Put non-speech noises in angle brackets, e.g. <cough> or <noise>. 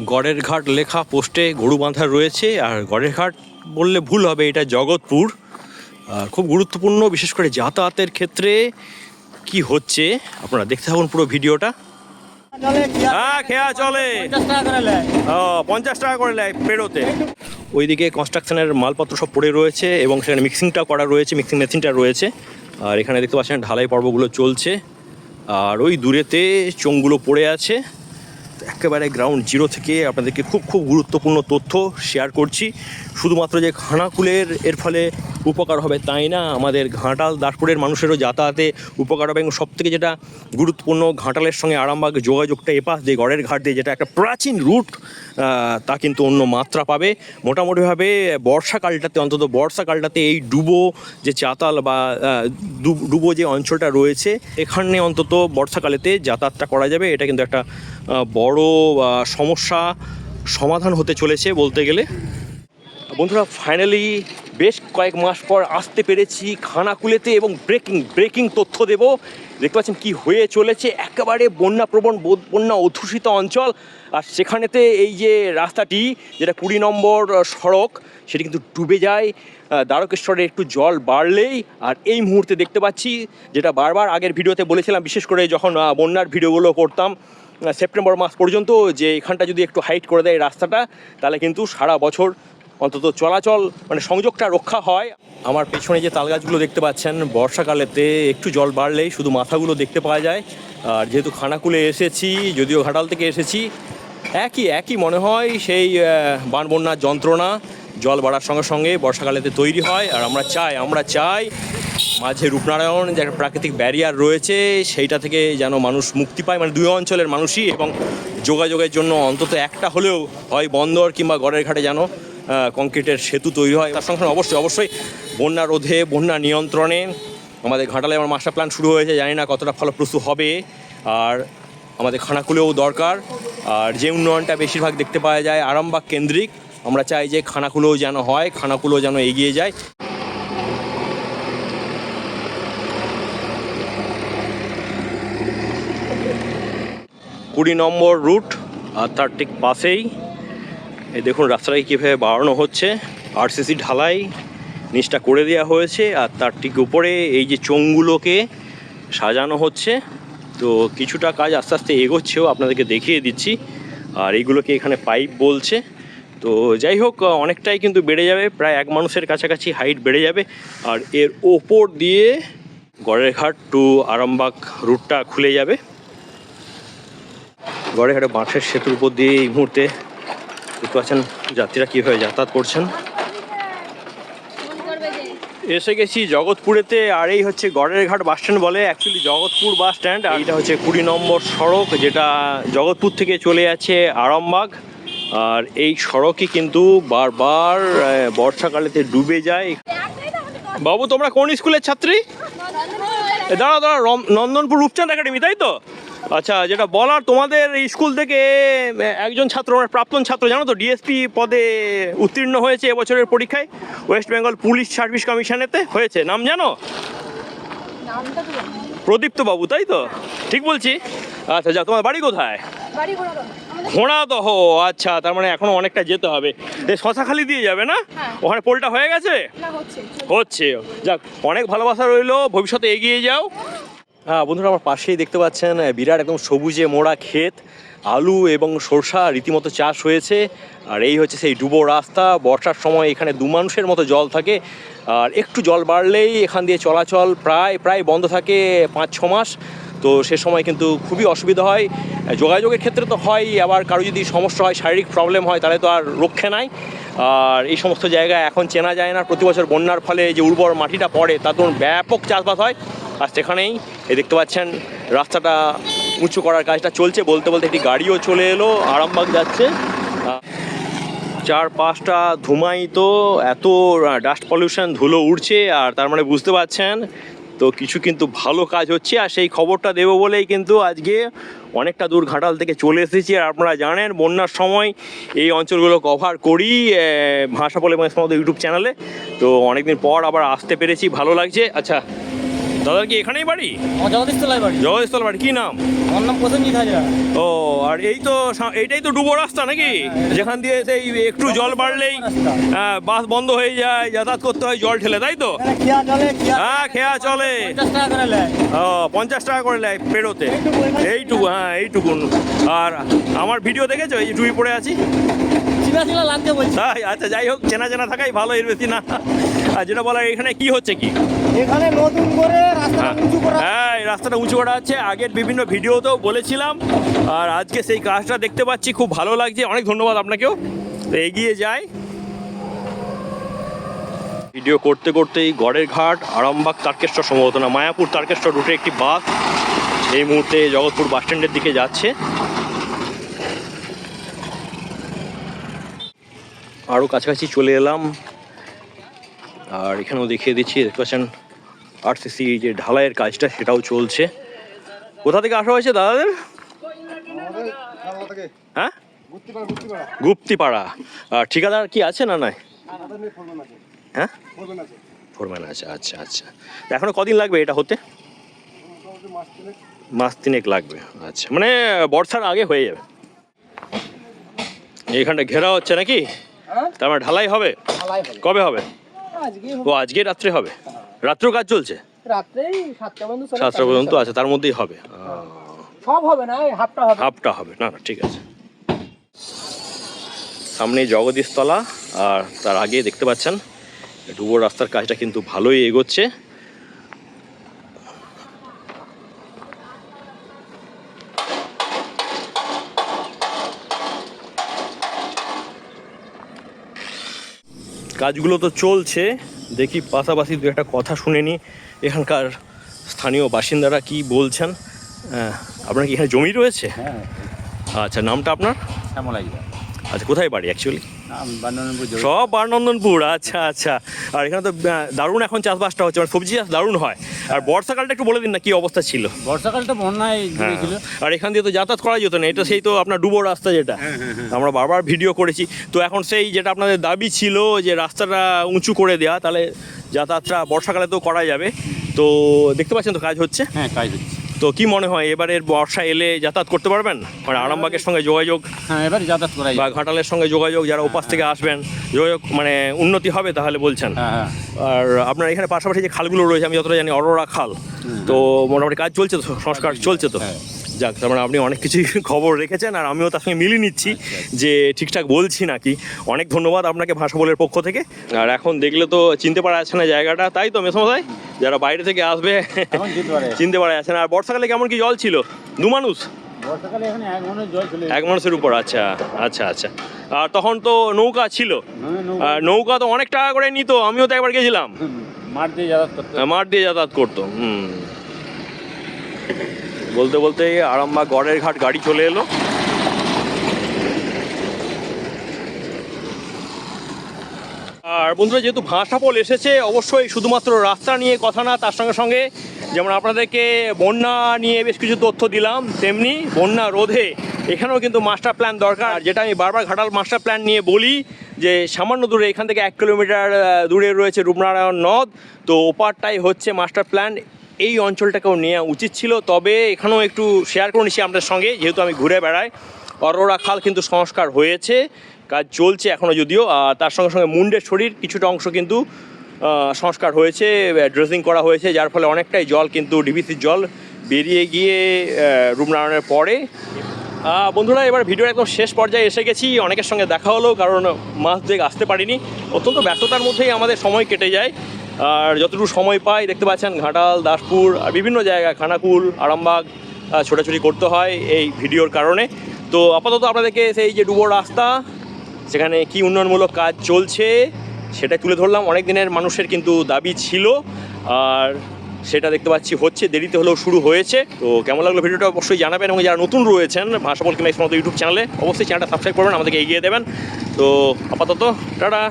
গড়ের ঘাট লেখা পোস্টে গরু বাঁধা রয়েছে, আর গড়ের ঘাট বললে ভুল হবে, এটা জগৎপুর। আর খুব গুরুত্বপূর্ণ, বিশেষ করে যাতায়াতের ক্ষেত্রে কি হচ্ছে, আপনারা দেখতে থাকুন পুরো ভিডিওটা। হ্যাঁ খেয়া চলে। পঞ্চাশ টাকা করে নেয় পেরোতে ওইদিকে কনস্ট্রাকশনের মালপত্র সব পড়ে রয়েছে, এবং সেখানে মিক্সিংটা করা রয়েছে মিক্সিং মেশিনটা রয়েছে। আর এখানে দেখতে পাচ্ছেন, ঢালাই পর্বগুলো চলছে। আর ওই দূরেতে চোঙগুলো পড়ে আছে। একেবারে গ্রাউন্ড জিরো থেকে আপনাদেরকে খুব খুব গুরুত্বপূর্ণ তথ্য শেয়ার করছি। শুধুমাত্র যে খানাকুলের এর ফলে উপকার হবে তাই না, আমাদের ঘাটাল, দাসপুরের মানুষেরও যাতায়াতে উপকার হবে এবং সবথেকে যেটা গুরুত্বপূর্ণ, ঘাটালের সঙ্গে আরামবাগ যোগাযোগটা এপাশ দিয়ে, গড়ের ঘাট দিয়ে যেটা একটা প্রাচীন রুট তা কিন্তু অন্য মাত্রা পাবে। মোটামুটিভাবে বর্ষাকালটাতে, অন্তত বর্ষাকালটাতে এই ডুবো যে চাতাল বা ডুব- যে অঞ্চলটা রয়েছে, এখানে অন্তত বর্ষাকালেতে যাতায়াতটা করা যাবে। এটা কিন্তু একটা বড় সমস্যা সমাধান হতে চলেছে বলতে গেলে। বন্ধুরা ফাইনালি বেশ কয়েক মাস পর আসতে পেরেছি খানাকুলেতে এবং ব্রেকিং ব্রেকিং তথ্য দেব। দেখতে পাচ্ছেন কি হয়ে চলেছে, একেবারে বন্যাপ্রবণ বন্যা অধ্যুষিত অঞ্চল। আর সেখানেতে এই যে রাস্তাটি, যেটা কুড়ি নম্বর সড়ক, সেটি কিন্তু ডুবে যায়। দ্বারকেশ্বরে একটু জল বাড়লেই, আর এই মুহূর্তে দেখতে পাচ্ছি, যেটা বারবার আগের ভিডিওতে বলেছিলাম, বিশেষ করে যখন বন্যার ভিডিওগুলো করতাম সেপ্টেম্বর মাস পর্যন্ত যে এখানটা যদি একটু হাইট করে দেয় রাস্তাটা তাহলে কিন্তু সারা বছর অন্তত চলাচল মানে সংযোগটা রক্ষা হয়। আমার পেছনে যে তালগাছগুলো দেখতে পাচ্ছেন বর্ষাকালেতে একটু জল বাড়লেই শুধু মাথাগুলো দেখতে পাওয়া যায়। আর যেহেতু খানাকুলে এসেছি যদিও ঘাটাল থেকে এসেছি একই একই মনে হয় সেই আহ, বান বন্যার যন্ত্রণা। জল বাড়ার সঙ্গে সঙ্গে বর্ষাকালেতে তৈরি হয়, আর আমরা চাই আমরা চাই মাঝে রূপনারায়ণ যে একটা প্রাকৃতিক ব্যারিয়ার রয়েছে, সেইটা থেকে যেন মানুষ মুক্তি পায়। মানে দুই অঞ্চলের মানুষই এবং যোগাযোগের জন্য অন্তত একটা হলেও হয় বন্দর কিংবা গড়ের ঘাটে যেন কংক্রিটের সেতু তৈরি হয়। তার সঙ্গে অবশ্যই অবশ্যই বন্যা রোধে, বন্যা নিয়ন্ত্রণে আমাদের ঘাটালে আমার মাস্টার প্ল্যান শুরু হয়েছে, জানি না কতটা ফলপ্রসূ হবে। আর আমাদের খানাকুলেও দরকার। আর যে উন্নয়নটা বেশিরভাগ দেখতে পাওয়া যায়, আরামবাগ কেন্দ্রিক। আমরা চাই যে খানাকুলেও যেন হয় খানাকুলেও যেন এগিয়ে যায়। কুড়ি নম্বর রুট, আর তার ঠিক পাশেই, এই দেখুন রাস্তাটাকে কীভাবে বাড়ানো হচ্ছে। আরসিসি ঢালাই নিচটা করে দেওয়া হয়েছে, আর তার ঠিক উপরে এই যে চোঙগুলোকে সাজানো হচ্ছে। তো কিছুটা কাজ আস্তে আস্তে এগোচ্ছেও আপনাদেরকে দেখিয়ে দিচ্ছি। আর এইগুলোকে এখানে পাইপ বলছে। তো যাই হোক অনেকটাই কিন্তু বেড়ে যাবে, প্রায় এক মানুষের কাছাকাছি হাইট বেড়ে যাবে। আর এর ওপর দিয়ে গড়ের ঘাট টু আরামবাগ রুটটা খুলে যাবে। গড়েঘাটে বাঁশের সেতুর উপর দিয়ে এই মুহূর্তে দেখতে পাচ্ছেন যাত্রীরা কীভাবে যাতায়াত করছেন। এসে গেছি জগৎপুরেতে, আর এই হচ্ছে গড়ের ঘাট বাস স্ট্যান্ড বলে অ্যাকচুয়ালি জগৎপুর বাস স্ট্যান্ড, আর এটা হচ্ছে কুড়ি নম্বর সড়ক, যেটা জগৎপুর থেকে চলে যাচ্ছে আরামবাগ। আর এই সড়কই কিন্তু বারবার বর্ষাকালেতে ডুবে যায়। বাবু, তোমরা কোন স্কুলের ছাত্রী? দাঁড়াও রম- নন্দনপুর রূপচাঁদ একাডেমি, তাই তো? আচ্ছা যেটা বলার, তোমাদের স্কুল থেকে একজন ছাত্র প্রাক্তন ছাত্র, জানো তো ডিএসপি পদে উত্তীর্ণ হয়েছে এবছরের পরীক্ষায়। ওয়েস্ট বেঙ্গল পুলিশ সার্ভিস কমিশনেতে হয়েছে। নাম জানো? প্রদীপ্ত বাবু, তাই তো? ঠিক বলছি? আচ্ছা যা তোমার বাড়ি কোথায়? ঘোড়াদহ আচ্ছা তার মানে এখনও অনেকটা যেতে হবে। এই শশাখালি দিয়ে যাবে না? হ্যাঁ। ওখানে পোলটা হয়ে গেছে? হচ্ছে হচ্ছে। যাক অনেক ভালোবাসা রইল ভবিষ্যতে এগিয়ে যাও। হ্যাঁ বন্ধুরা আমার পাশেই দেখতে পাচ্ছেন বিরাট একদম সবুজে মোড়া ক্ষেত আলু এবং সরষা রীতিমতো চাষ হয়েছে। আর এই হচ্ছে সেই ডুবো রাস্তা বর্ষার সময় এখানে দু মানুষের মতো জল থাকে। আর একটু জল বাড়লেই এখান দিয়ে চলাচল প্রায় প্রায় বন্ধ থাকে পাঁচ ছ মাস। তো সে সময় কিন্তু খুবই অসুবিধা হয়। যোগাযোগের ক্ষেত্রে তো হয়, আবার কারও যদি সমস্যা হয়, শারীরিক প্রবলেম হয়, তাহলে তো আর রক্ষে নাই। আর এই সমস্ত জায়গায় এখন চেনা যায় না। প্রতি বছর বন্যার ফলে যে উর্বর মাটিটা পড়ে তাতে ব্যাপক চাষবাস হয়। আর সেখানেই এই দেখতে পাচ্ছেন, রাস্তাটা উঁচু করার কাজটা চলছে। বলতে বলতে একটি গাড়িও চলে এলো, আরামবাগ যাচ্ছে। চার পাঁচটা ধুমায়িত, এত ডাস্ট পলিউশন ধুলো উড়ছে। আর তার মানে বুঝতে পারছেন তো কিছু কিন্তু ভালো কাজ হচ্ছে, আর সেই খবরটা দেবো বলেই কিন্তু আজকে অনেকটা দূর ঘাটাল থেকে চলে এসেছি। আর আপনারা জানেন, বন্যার সময় এই অঞ্চলগুলো কভার করি ভাষা বলে সমস্ত ইউটিউব চ্যানেলে। তো অনেকদিন পর আবার আসতে পেরেছি, ভালো লাগছে। আচ্ছা দাদার কি এখানেই বাড়ি? আমার জগদীশ তলায় বাড়ি। জগদীশতলা বাড়ি কি নাম? আমার নাম প্রসেনজিৎ হাজরা। ও আর এই তো এইটাই তো ডুবো রাস্তা নাকি? যেখান দিয়ে সেই একটু জল বাড়লেই হ্যাঁ, বাস বন্ধ হয়ে যায় যাতায়াত করতে হয় জল ঠেলে তাই তো? হ্যাঁ খেয়া চলে পঞ্চাশ টাকা করে নেয় ও পঞ্চাশ টাকা করে নেয় পেরোতে এইটুকু হ্যাঁ এইটুকুন আর আমার ভিডিও দেখেছ? এই টুই পড়ে আছি? তাই আচ্ছা যাই হোক চেনা চেনা থাকাই ভালো এর বেশি না। আর যেটা বলার এখানে কি হচ্ছে কি? এখানে নতুন করে রাস্তা হ্যাঁ। উঁচু করা হ্যাঁ এই রাস্তাটা উঁচু করা আছে আগের বিভিন্ন ভিডিওতেও বলেছিলাম। আর আজকে সেই কাজটা দেখতে পাচ্ছি খুব ভালো লাগছে। অনেক ধন্যবাদ আপনাকেও। তো এগিয়ে যাই। ভিডিও করতে করতেই গড়ের ঘাট আরামবাগ তারকেশ্বর সম্ভবত না মায়াপুর তারকেশ্বর রুটে একটি বাস। এই মুহূর্তে জগৎপুর বাস স্ট্যান্ডের দিকে যাচ্ছে। আরও কাছাকাছি চলে এলাম। আর এখানেও দেখিয়ে দিচ্ছি দেখতে পাচ্ছেন আরসিসি যে ঢালাইয়ের কাজটা সেটাও চলছে। কোথা থেকে আসা হয়েছে দাদাদের? হ্যাঁ? গুপ্তিপাড়া। আর ঠিকাদার কি আছে না নাই? হ্যাঁ? ফোরম্যান আছে আচ্ছা আচ্ছা। এখনও কদিন লাগবে এটা হতে? মাস তিনেক লাগবে আচ্ছা। মানে বর্ষার আগে হয়ে যাবে। এইখানটা ঘেরা হচ্ছে নাকি? হ্যাঁ? তার মানে ঢালাই হবে। কবে হবে? ও আজকে রাত্রে হবে? রাত্রেও কাজ চলছে? রাত্রে সাতটা পর্যন্ত চলে, সাতটা পর্যন্ত আছে তার মধ্যেই হবে। সব হবে না হাফটা হবে। হাফটা হবে না না ঠিক আছে। সামনে জগদীশতলা আর তার আগে দেখতে পাচ্ছেন ডুবো রাস্তার কাজটা কিন্তু ভালোই এগোচ্ছে। কাজগুলো তো চলছে। দেখি পাশাপাশি দু একটা কথা শুনে নি এখানকার স্থানীয় বাসিন্দারা কি বলছেন? আপনার কি এখানে জমি রয়েছে? হ্যাঁ। আচ্ছা নামটা আপনার? আচ্ছা কোথায় বাড়ি অ্যাকচুয়ালি সব বারনন্দনপুর আচ্ছা আচ্ছা। আর এখানে তো দারুণ এখন চাষবাসটা হচ্ছে মানে সবজি চাষ দারুণ হয়। আর বর্ষাকালটা একটু বলে দিন না কি অবস্থা ছিল? বর্ষাকালটা বন্যায় হ্যাঁ আর এখান দিয়ে তো যাতায়াত করা যেত না এটা সেই তো আপনার ডুবো রাস্তা যেটা। আমরা বারবার ভিডিও করেছি। তো এখন সেই যেটা আপনাদের দাবি ছিল যে রাস্তাটা উঁচু করে দেওয়া তাহলে যাতায়াতটা বর্ষাকালে তো করা যাবে। তো দেখতে পাচ্ছেন তো কাজ হচ্ছে? হ্যাঁ কাজ হচ্ছে। তো কি মনে হয় এবারের বর্ষা এলে যাতায়াত করতে পারবেন? মানে আরামবাগের সঙ্গে যোগাযোগ? হ্যাঁ এবার যাতায়াত করাই বা ঘাটালের সঙ্গে যোগাযোগ যারা উপাস থেকে আসবেন যোগাযোগ মানে উন্নতি হবে তাহলে বলছেন। হ্যাঁ হ্যাঁ। আর আপনার এখানে পাশাপাশি যে খালগুলো রয়েছে আমি যতটা জানি অরোরা খাল। তো মোটামুটি কাজ চলছে তো সংস্কার চলছে তো? হ্যাঁ। যাক তার মানে আপনি অনেক কিছুই <laughs> খবর রেখেছেন আর আমিও তার সঙ্গে মিলিয়ে নিচ্ছি যে ঠিকঠাক বলছি নাকি। অনেক ধন্যবাদ আপনাকে ভাষা বলের পক্ষ থেকে। আর এখন দেখলে তো চিনতে পারা যাচ্ছে না জায়গাটা। তাই তো মেসমশাই? যারা বাইরে থেকে আসবে চিনতে পারা যাচ্ছে। না। আর বর্ষাকালে কেমন কি জল ছিল? দু মানুষ? এক মনে মানুষের উপর আচ্ছা আচ্ছা আচ্ছা। আর তখন তো নৌকা ছিল। হ্যাঁ, নৌকা- আর নৌকা তো অনেক টাকা করে নিত আমিও তো একবার গেছিলাম। হুম, মাঠ দিয়ে যাতায়াত করতে। মাঠ দিয়ে যাতায়াত করতো হুম। বলতে বলতে আরামবাগ গড়ের ঘাট গাড়ি চলে এলো। আর বন্ধুরা, যেহেতু ভাষাপল এসেছে, অবশ্যই শুধুমাত্র রাস্তা নিয়ে কথা না, তার সঙ্গে সঙ্গে যেমন আপনাদেরকে বন্যা নিয়ে বেশ কিছু তথ্য দিলাম, তেমনি বন্যা রোধে এখানেও কিন্তু মাস্টার প্ল্যান দরকার। যেটা আমি বারবার ঘাটাল মাস্টার প্ল্যান নিয়ে বলি, যে সামান্য দূরে, এখান থেকে এক কিলোমিটার দূরে রয়েছে রূপনারায়ণ নদ, তো ওপারটাই হচ্ছে মাস্টার প্ল্যান এই অঞ্চলটাকেও নেওয়া উচিত ছিল। তবে এখানেও একটু শেয়ার করে নিচ্ছি আপনাদের সঙ্গে, যেহেতু আমি ঘুরে বেড়াই। অরোরা খাল কিন্তু সংস্কার হয়েছে, কাজ চলছে এখনও যদিও। তার সঙ্গে সঙ্গে মুন্ডের শরীর কিছুটা অংশ কিন্তু সংস্কার হয়েছে ড্রেসিং করা হয়েছে, যার ফলে অনেকটাই জল কিন্তু ডিবিসির জল বেরিয়ে গিয়ে রূপনারায়ণের পরে। বন্ধুরা, এবার ভিডিওর একদম শেষ পর্যায়ে এসে গেছি। অনেকের সঙ্গে দেখা হলো, কারণ মাস দেখ আসতে পারিনি। অত্যন্ত ব্যস্ততার মধ্যেই আমাদের সময় কেটে যায়। আর যতটুকু সময় পাই, দেখতে পাচ্ছেন ঘাটাল, দাসপুর আর বিভিন্ন জায়গায় খানাকুল, আরামবাগ ছোটাছুটি করতে হয় এই ভিডিওর কারণে। তো আপাতত আপনাদেরকে সেই যে ডুবো রাস্তা, সেখানে কি উন্নয়নমূলক কাজ চলছে সেটা তুলে ধরলাম। অনেক দিনের মানুষের কিন্তু দাবি ছিল, আর সেটা দেখতে পাচ্ছি হচ্ছে, দেরিতে হলেও শুরু হয়েছে। তো কেমন লাগল ভিডিওটা অবশ্যই জানাবেন, এবং যারা নতুন রয়েছেন ভাষা বল কিংবা ইউটিউব চ্যানেলে, অবশ্যই চ্যানেলটা সাবস্ক্রাইব করবেন, আমাদেরকে এগিয়ে দেবেন। তো আপাতত, টাটা!